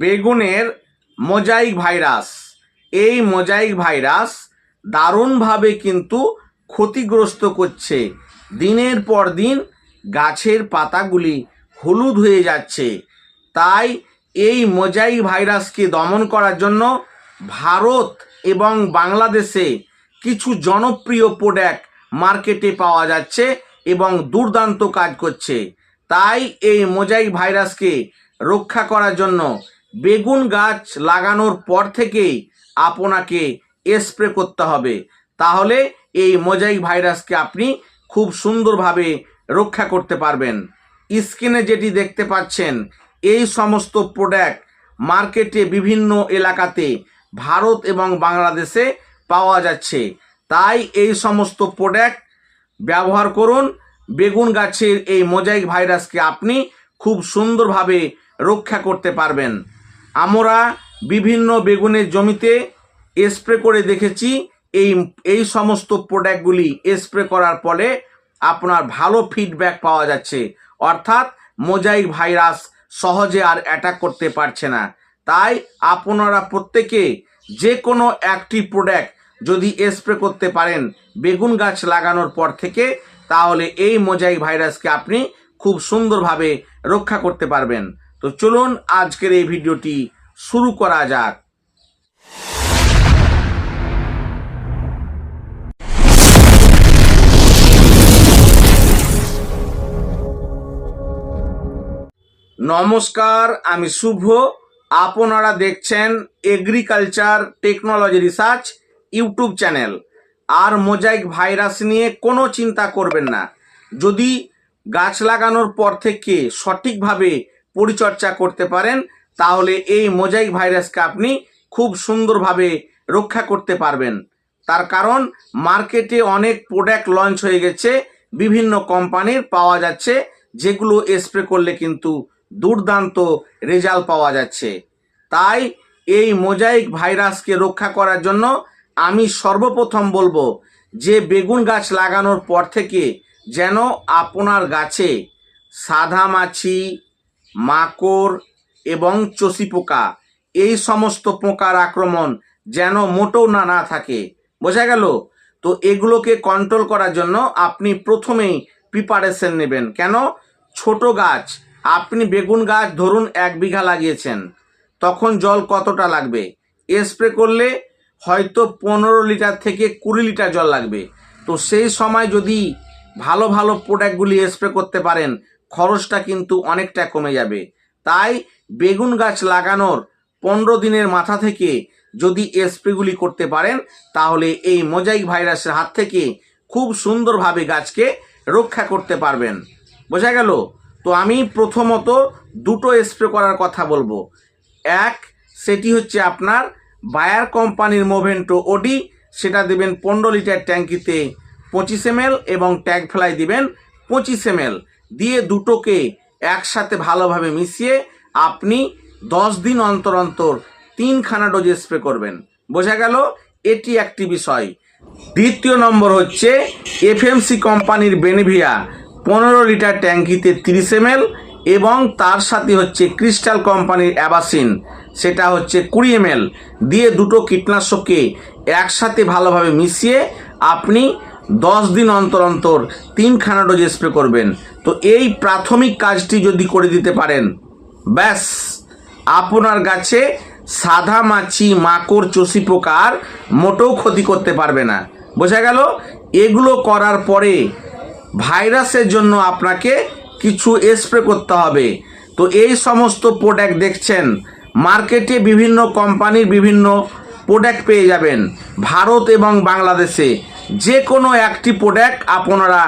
বেগুনের mosaic virus. এই mosaic virus দারুণভাবে কিন্তু ক্ষতিগ্রস্ত করছে। দিনের পর দিন গাছের পাতাগুলি হলুদ হয়ে যাচ্ছে। তাই এই মোজাইক ভাইরাসকে দমন করার জন্য ভারত এবং বাংলাদেশে কিছু জনপ্রিয় প্রোডাক্ট মার্কেটে পাওয়া যাচ্ছে এবং দুর্দান্ত কাজ করছে। তাই এই মোজাইক ভাইরাসকে রক্ষা করার জন্য বেগুন গাছ লাগানোর পর থেকেই আপনাকে স্প্রে করতে হবে। তাহলে এই মোজাইক ভাইরাসকে আপনি খুব সুন্দরভাবে রক্ষা করতে পারবেন। স্ক্রিনে যেটি দেখতে পাচ্ছেন, এই সমস্ত প্রোডাক্ট মার্কেটে বিভিন্ন এলাকাতে ভারত এবং বাংলাদেশে পাওয়া যাচ্ছে। তাই এই সমস্ত প্রোডাক্ট ব্যবহার করুন। বেগুন গাছের এই মোজাইক ভাইরাসকে আপনি খুব সুন্দরভাবে রক্ষা করতে পারবেন। আমরা বিভিন্ন বেগুনের জমিতে স্প্রে করে দেখেছি। এই এই সমস্ত প্রোডাক্টগুলি স্প্রে করার ফলে আপনার ভালো ফিডব্যাক পাওয়া যাচ্ছে। অর্থাৎ মোজাইক ভাইরাস সহজে আর অ্যাটাক করতে পারছে না। তাই আপনারা প্রত্যেকে যে কোনো একটি প্রোডাক্ট যদি স্প্রে করতে পারেন বেগুন গাছ লাগানোর পর থেকে, তাহলে এই মোজাইক ভাইরাসকে আপনি খুব সুন্দরভাবে রক্ষা করতে পারবেন। তো চলুন আজকের এই ভিডিওটি শুরু করা যাক। নমস্কার, আমি শুভ। আপনারা দেখছেন agriculture technology research YouTube channel. আর মোজাইক ভাইরাস নিয়ে কোনো চিন্তা করবেন না। যদি গাছ লাগানোর পর থেকে সঠিকভাবে পরিচর্যা করতে পারেন, তাহলে এই মোজাইক ভাইরাসকে আপনি খুব সুন্দরভাবে রক্ষা করতে পারবেন। তার কারণ, মার্কেটে অনেক প্রোডাক্ট লঞ্চ হয়ে গেছে, বিভিন্ন কোম্পানির পাওয়া যাচ্ছে, যেগুলো স্প্রে করলে কিন্তু দুর্দান্ত রেজাল্ট পাওয়া যাচ্ছে। তাই এই মোজাইক ভাইরাসকে রক্ষা করার জন্য আমি সর্বপ্রথম বলব যে, বেগুন গাছ লাগানোর পর থেকে যেন আপনার গাছে সাদা মাছি মাকড় এবং চষি পোকা। এই সমস্ত পোকার আক্রমণ যেন মোটেও না না থাকে। বোঝা গেল? তো এগুলোকে কন্ট্রোল করার জন্য আপনি প্রথমেই প্রিপারেশন নেবেন। কেন? ছোট গাছ। আপনি বেগুন গাছ ধরুন এক বিঘা লাগিয়েছেন। তখন জল কতটা লাগবে? স্প্রে করলে হয়তো পনেরো লিটার থেকে কুড়ি লিটার জল লাগবে। তো সেই সময় যদি ভালো ভালো প্রোডাক্টগুলি স্প্রে করতে পারেন খরচটা কিন্তু অনেকটা কমে যাবে। তাই বেগুন গাছ লাগানোর পনেরো দিনের মাথা থেকে যদি স্প্রেগুলি করতে পারেন, তাহলে এই মোজাইক ভাইরাসের হাত থেকে খুব সুন্দরভাবে গাছকে রক্ষা করতে পারবেন। বোঝা গেল? তো আমি প্রথমত দুটো স্প্রে করার কথা বলব। এক, সেটি হচ্ছে আপনার বায়ার কোম্পানির মোভেন্টো ওডি। সেটা দেবেন পনেরো লিটার ট্যাঙ্কিতে পঁচিশ এম এবং ট্যাগ ফ্লাই দিবেন পঁচিশ এম দিয়ে দুটোকে একসাথে ভালোভাবে মিশিয়ে আপনি দশ দিন অন্তর অন্তর তিনখানা ডোজ স্প্রে করবেন। বোঝা গেল? এটি একটি বিষয়। দ্বিতীয় নম্বর হচ্ছে এফএমসি কোম্পানির বেনিভিয়া পনেরো লিটার ট্যাঙ্কিতে তিরিশ এম এবং তার সাথে হচ্ছে ক্রিস্টাল কোম্পানির অ্যাবাসিন, সেটা হচ্ছে কুড়ি এম দিয়ে দুটো কীটনাশককে একসাথে ভালোভাবে মিশিয়ে আপনি দশ দিন অন্তর অন্তর তিনখানা ডোজ স্প্রে করবেন। তো এই প্রাথমিক কাজটি যদি করে দিতে পারেন, ব্যাস। আপনার গাছে সাদা মাছি, মাকড়, চষি পোকার মোটেও ক্ষতি করতে পারবে না। বোঝা গেল? এগুলো করার পরে ভাইরাসের জন্য আপনাকে কিছু স্প্রে করতে হবে। তো এই সমস্ত প্রোডাক্ট দেখছেন মার্কেটে বিভিন্ন কোম্পানির বিভিন্ন প্রোডাক্ট পেয়ে যাবেন। ভারত এবং বাংলাদেশে। যে কোনো একটি প্রোডাক্ট আপনারা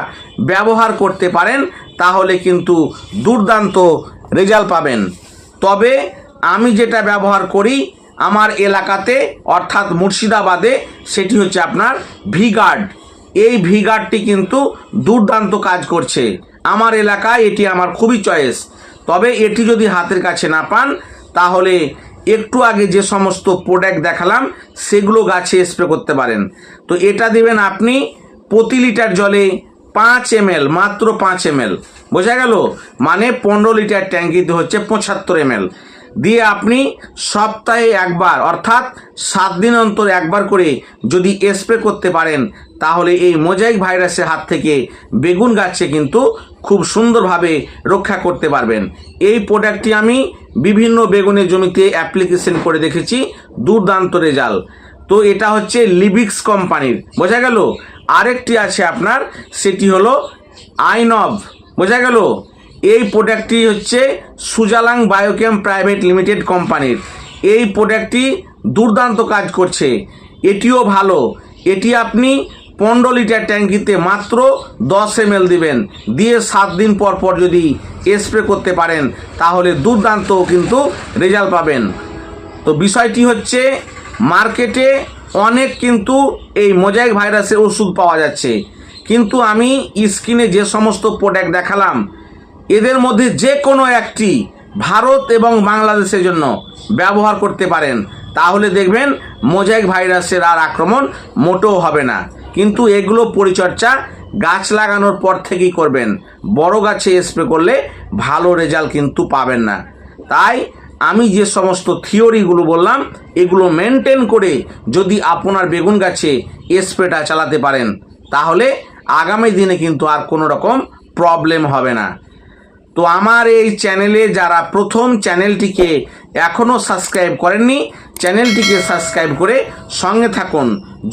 ব্যবহার করতে পারেন, তাহলে কিন্তু দুর্দান্ত রেজাল্ট পাবেন। তবে আমি যেটা ব্যবহার করি, আমার এলাকাতে, অর্থাৎ মুর্শিদাবাদে, সেটি হচ্ছে আপনার ভিগার্ড এই ভিগার্ডটি কিন্তু দুর্দান্ত কাজ করছে। আমার এলাকায় এটি আমার খুবই চয়েস তবে এটি যদি হাতের কাছে না পান, তাহলে একটু আগে যে সমস্ত প্রোডাক্ট দেখালাম, সেগুলো গাছে স্প্রে করতে পারেন। তো এটা দেবেন আপনি প্রতি লিটার জলে পাঁচ এম মাত্র পাঁচ এম বোঝা গেল? মানে পনেরো লিটার ট্যাঙ্কিতে হচ্ছে পঁচাত্তর এম দিয়ে আপনি সপ্তাহে একবার, অর্থাৎ সাত দিন অন্তর একবার করে যদি স্প্রে করতে পারেন তাহলে এই মোজাইক ভাইরাসের হাত থেকে বেগুন গাছে কিন্তু খুব সুন্দরভাবে রক্ষা করতে পারবেন। এই প্রোডাক্টটি আমি বিভিন্ন বেগুনের জমিতে অ্যাপ্লিকেশন করে দেখেছি, দুর্দান্ত রেজাল্ট তো এটা হচ্ছে লিবিক্স কোম্পানির বোঝা গেল? আরেকটি আছে আপনার, সেটি হলো আইনভ বোঝা গেল? এই প্রোডাক্টটি হচ্ছে সুজালাং বায়োকেম প্রাইভেট লিমিটেড কোম্পানির এই প্রোডাক্টটি দুর্দান্ত কাজ করছে। এটিও ভালো। এটি আপনি পনেরো লিটার ট্যাঙ্কিতে মাত্র দশ এম দিবেন। দিয়ে সাত দিন পর পর যদি স্প্রে করতে পারেন, তাহলে দুর্দান্ত কিন্তু রেজাল্ট পাবেন। তো বিষয়টি হচ্ছে, মার্কেটে অনেক কিন্তু এই মোজাইক ভাইরাসের ওষুধ পাওয়া যাচ্ছে। কিন্তু আমি স্ক্রিনে যে সমস্ত প্রোডাক্ট দেখালাম, এদের মধ্যে যে কোনো একটি ভারত এবং বাংলাদেশের জন্য ব্যবহার করতে পারেন। তাহলে দেখবেন মোজাইক ভাইরাসের আর আক্রমণ মোটেও হবে না। কিন্তু এগুলো পরিচর্যা গাছ লাগানোর পর থেকেই করবেন। বড় গাছে স্প্রে করলে ভালো রেজাল্ট কিন্তু পাবেন না। তাই আমি যে সমস্ত থিওরিগুলো বললাম, এগুলো মেনটেন করে যদি আপনার বেগুন গাছে স্প্রেটা চালাতে পারেন, তাহলে আগামী দিনে কিন্তু আর কোনো রকম প্রবলেম হবে না। তো আমার এই চ্যানেলে যারা প্রথম চ্যানেলটিকে এখনও সাবস্ক্রাইব করেননি চ্যানেলটিকে সাবস্ক্রাইব করে সঙ্গে থাকুন।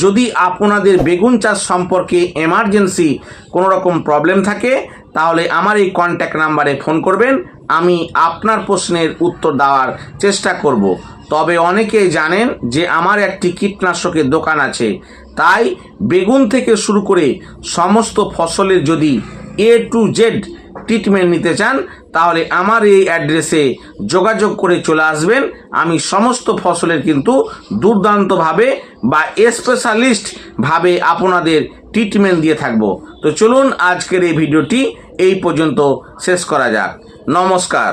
যদি আপনাদের বেগুন চাষ সম্পর্কে এমার্জেন্সি কোনো রকম প্রবলেম থাকে, তাহলে আমার এই কন্ট্যাক্ট নাম্বারে ফোন করবেন। আমি আপনার প্রশ্নের উত্তর দেওয়ার চেষ্টা করব। তবে অনেকেই জানেন যে আমার একটি কীটনাশকের দোকান আছে। তাই বেগুন থেকে শুরু করে সমস্ত ফসলের যদি এ টু জেড ট্রিটমেন্ট নিতে চান, তাহলে আমার এই অ্যাড্রেসে যোগাযোগ করে চলে আসবেন। আমি সমস্ত ফসলের কিন্তু দুর্দান্তভাবে বা স্পেশালিস্ট ভাবে আপনাদের ট্রিটমেন্ট দিয়ে থাকব। তো চলুন আজকের এই ভিডিওটি এই পর্যন্ত শেষ করা যাক। নমস্কার।